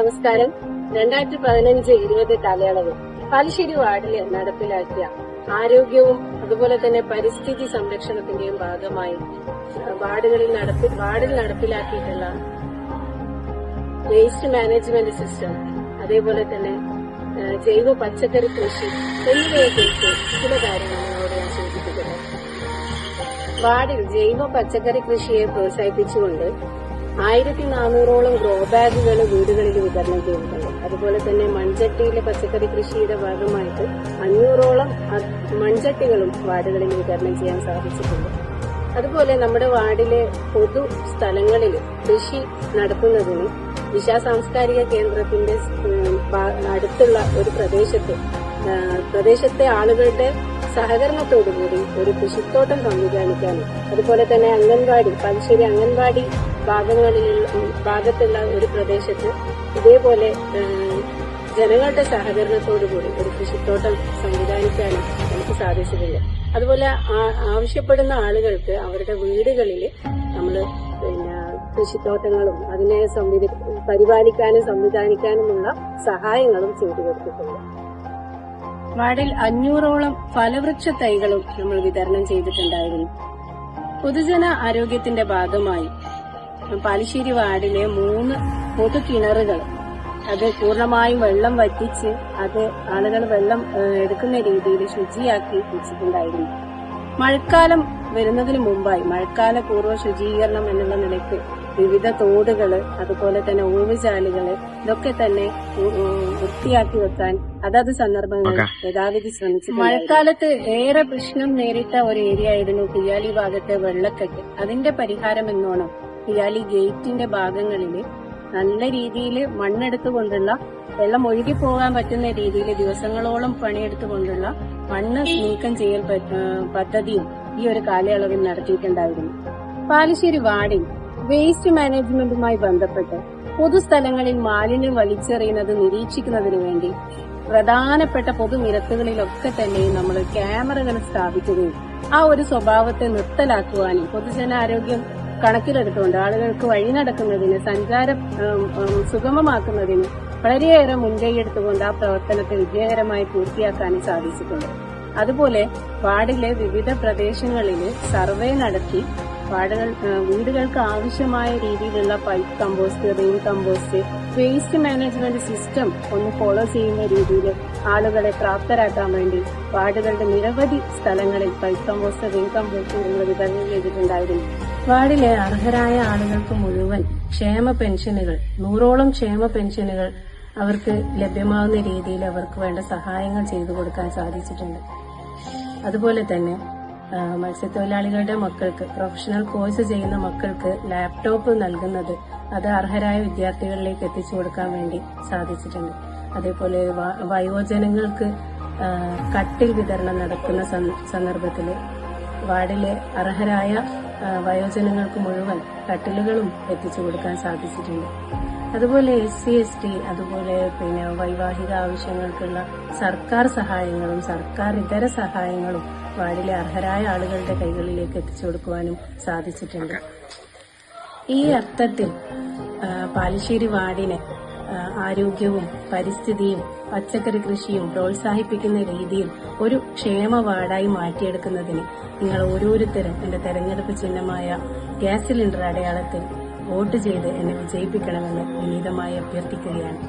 നമസ്കാരം. രണ്ടായിരത്തി പതിനഞ്ച് ഇരുപത് കാലയളവ് പാലശ്ശേരി വാർഡിൽ നടപ്പിലാക്കിയ ആരോഗ്യവും അതുപോലെ തന്നെ പരിസ്ഥിതി സംരക്ഷണത്തിന്റെയും ഭാഗമായി വാർഡുകളിൽ നടപ്പി വാർഡിൽ നടപ്പിലാക്കിയിട്ടുള്ള വേസ്റ്റ് മാനേജ്മെന്റ് സിസ്റ്റം അതേപോലെ തന്നെ ജൈവ പച്ചക്കറി കൃഷി എന്നിവയെക്കുറിച്ച് ചില കാര്യങ്ങൾ നിങ്ങളോട് ഞാൻ സൂചിപ്പിക്കുന്നത് വാർഡിൽ ജൈവ പച്ചക്കറി കൃഷിയെ പ്രോത്സാഹിപ്പിച്ചുകൊണ്ട് ആയിരത്തി നാനൂറോളം ഗ്രോ ബാഗുകൾ വീടുകളിൽ വിതരണം ചെയ്തിട്ടുണ്ട്. അതുപോലെ തന്നെ മൺചട്ടിയിലെ പച്ചക്കറി കൃഷിയുടെ ഭാഗമായിട്ട് അഞ്ഞൂറോളം മൺചട്ടികളും വാർഡുകളിൽ വിതരണം ചെയ്യാൻ സാധിച്ചിട്ടുണ്ട്. അതുപോലെ നമ്മുടെ വാർഡിലെ പൊതു സ്ഥലങ്ങളിൽ കൃഷി നടത്തുന്നതിന് വിശാ സാംസ്കാരിക കേന്ദ്രത്തിന്റെ അടുത്തുള്ള ഒരു പ്രദേശത്ത് പ്രദേശത്തെ ആളുകളുടെ സഹകരണത്തോടുകൂടി ഒരു കൃഷിത്തോട്ടം സംവിധാനിക്കാനും അതുപോലെ തന്നെ അംഗൻവാടി പലശ്ശേരി അംഗൻവാടി ഭാഗങ്ങളിൽ ഭാഗത്തുള്ള ഒരു പ്രദേശത്ത് ഇതേപോലെ ജനങ്ങളുടെ സഹകരണത്തോടുകൂടി ഒരു കൃഷിത്തോട്ടം സംവിധാനിക്കാനും നമുക്ക് സാധിച്ചിട്ടില്ല അതുപോലെ ആവശ്യപ്പെടുന്ന ആളുകൾക്ക് അവരുടെ വീടുകളിൽ നമ്മൾ പിന്നെ കൃഷിത്തോട്ടങ്ങളും അതിനെ സംവിധ പരിപാലിക്കാനും സംവിധാനിക്കാനുമുള്ള സഹായങ്ങളും ചെയ്തു കൊടുത്തിട്ടുണ്ട്. വാർഡിൽ അഞ്ഞൂറോളം ഫലവൃക്ഷ തൈകളും നമ്മൾ വിതരണം ചെയ്തിട്ടുണ്ടായിരുന്നു. പൊതുജന ആരോഗ്യത്തിന്റെ ഭാഗമായി പാലശ്ശേരി വാർഡിലെ മൂന്ന് പൊതു കിണറുകൾ അത് പൂർണമായും വെള്ളം വറ്റിച്ച് അത് ആളുകൾ വെള്ളം എടുക്കുന്ന രീതിയിൽ ശുചിയാക്കി വെച്ചിട്ടുണ്ടായിരുന്നു. മഴക്കാലം വരുന്നതിന് മുമ്പായി മഴക്കാല പൂർവ ശുചീകരണം എന്നുള്ള നിലയ്ക്ക് വിവിധ തോടുകൾ അതുപോലെ തന്നെ ഊവുചാലുകൾ ഇതൊക്കെ തന്നെ വൃത്തിയാക്കി വെക്കാൻ അതത് സന്ദർഭങ്ങളിൽ യഥാവിധി ശ്രമിച്ചു മഴക്കാലത്ത് ഏറെ പ്രശ്നം നേരിട്ട ഒരു ഏരിയ ആയിരുന്നു പിയാലി ഭാഗത്തെ വെള്ളക്കെട്ട്. അതിന്റെ പരിഹാരം എന്നോണം പിയാലി ഗേറ്റിന്റെ ഭാഗങ്ങളിൽ നല്ല രീതിയിൽ മണ്ണെടുത്തുകൊണ്ടുള്ള വെള്ളം ഒഴുകി പോകാൻ പറ്റുന്ന രീതിയിൽ ദിവസങ്ങളോളം പണിയെടുത്തുകൊണ്ടുള്ള മണ്ണ് നീക്കം ചെയ്യൽ പദ്ധതിയും ഈ ഒരു കാലയളവിൽ നടത്തിയിട്ടുണ്ടായിരുന്നു. പാലശ്ശേരി വാർഡിൽ വേസ്റ്റ് മാനേജ്മെന്റുമായി ബന്ധപ്പെട്ട് പൊതുസ്ഥലങ്ങളിൽ മാലിന്യം വലിച്ചെറിയുന്നത് നിരീക്ഷിക്കുന്നതിന് വേണ്ടി പ്രധാനപ്പെട്ട പൊതുനിരത്തുകളിലൊക്കെ തന്നെ നമ്മൾ ക്യാമറകൾ സ്ഥാപിക്കുകയും ആ ഒരു സ്വഭാവത്തെ നിർത്തലാക്കുവാനും പൊതുജനാരോഗ്യം കണക്കിലെടുത്തുകൊണ്ട് ആളുകൾക്ക് വഴി നടക്കുന്നതിന് സഞ്ചാരം സുഗമമാക്കുന്നതിന് വളരെയേറെ മുൻകൈ എടുത്തുകൊണ്ട് ആ പ്രവർത്തനത്തെ വിജയകരമായി പൂർത്തിയാക്കാനും സാധിച്ചിട്ടുണ്ട്. അതുപോലെ വാർഡിലെ വിവിധ പ്രദേശങ്ങളിൽ സർവേ നടത്തി വാർഡുകൾ ആ, വീടുകൾക്ക് ആവശ്യമായ രീതിയിലുള്ള pipe compost rain compost waste management system ഒന്ന് ഫോളോ ചെയ്യുന്ന രീതിയിൽ ആളുകളെ പ്രാപ്തരാക്കാൻ വേണ്ടി വാർഡുകളുടെ നിരവധി സ്ഥലങ്ങളിൽ പൈപ്പ് കമ്പോസ്റ്റ് റെയിൻ കമ്പോസ്റ്റ് എന്നിവ വിതരണം ചെയ്തിട്ടുണ്ടായിരുന്നു. വാർഡിലെ അർഹരായ ആളുകൾക്ക് മുഴുവൻ ക്ഷേമ പെൻഷനുകൾ നൂറോളം ക്ഷേമ പെൻഷനുകൾ അവർക്ക് ലഭ്യമാകുന്ന രീതിയിൽ അവർക്ക് വേണ്ട സഹായങ്ങൾ ചെയ്തു കൊടുക്കാൻ സാധിച്ചിട്ടുണ്ട്. അതുപോലെ തന്നെ മത്സ്യത്തൊഴിലാളികളുടെ മക്കൾക്ക് പ്രൊഫഷണൽ കോഴ്സ് ചെയ്യുന്ന മക്കൾക്ക് ലാപ്ടോപ്പ് നൽകുന്നത് അത് അർഹരായ വിദ്യാർത്ഥികളിലേക്ക് എത്തിച്ചു കൊടുക്കാൻ വേണ്ടി സാധിച്ചിട്ടുണ്ട്. അതേപോലെ വയോജനങ്ങൾക്ക് കട്ടിൽ വിതരണം നടക്കുന്ന സന്ദർഭത്തിൽ വാർഡിലെ അർഹരായ വയോജനങ്ങൾക്ക് മുഴുവൻ കട്ടിലുകളും എത്തിച്ചു കൊടുക്കാൻ സാധിച്ചിട്ടുണ്ട്. അതുപോലെ എസ് സി എസ് ടി അതുപോലെ പിന്നെ വൈവാഹിക ആവശ്യങ്ങൾക്കുള്ള സർക്കാർ സഹായങ്ങളും സർക്കാർ ഇതര സഹായങ്ങളും വാർഡിലെ അർഹരായ ആളുകളുടെ കൈകളിലേക്ക് എത്തിച്ചു കൊടുക്കുവാനും സാധിച്ചിട്ടുണ്ട്. ഈ അർത്ഥത്തിൽ പാലശ്ശേരി വാർഡിനെ ആരോഗ്യവും പരിസ്ഥിതിയും പച്ചക്കറി കൃഷിയും പ്രോത്സാഹിപ്പിക്കുന്ന രീതിയിൽ ഒരു ക്ഷേമ വാർഡായി മാറ്റിയെടുക്കുന്നതിന് നിങ്ങൾ ഓരോരുത്തരും എന്റെ തെരഞ്ഞെടുപ്പ് ചിഹ്നമായ ഗ്യാസ് സിലിണ്ടർ അടയാളത്തിൽ വോട്ട് ചെയ്ത് എന്നെ വിജയിപ്പിക്കണമെന്ന് വിനീതമായി അഭ്യർത്ഥിക്കുകയാണ്.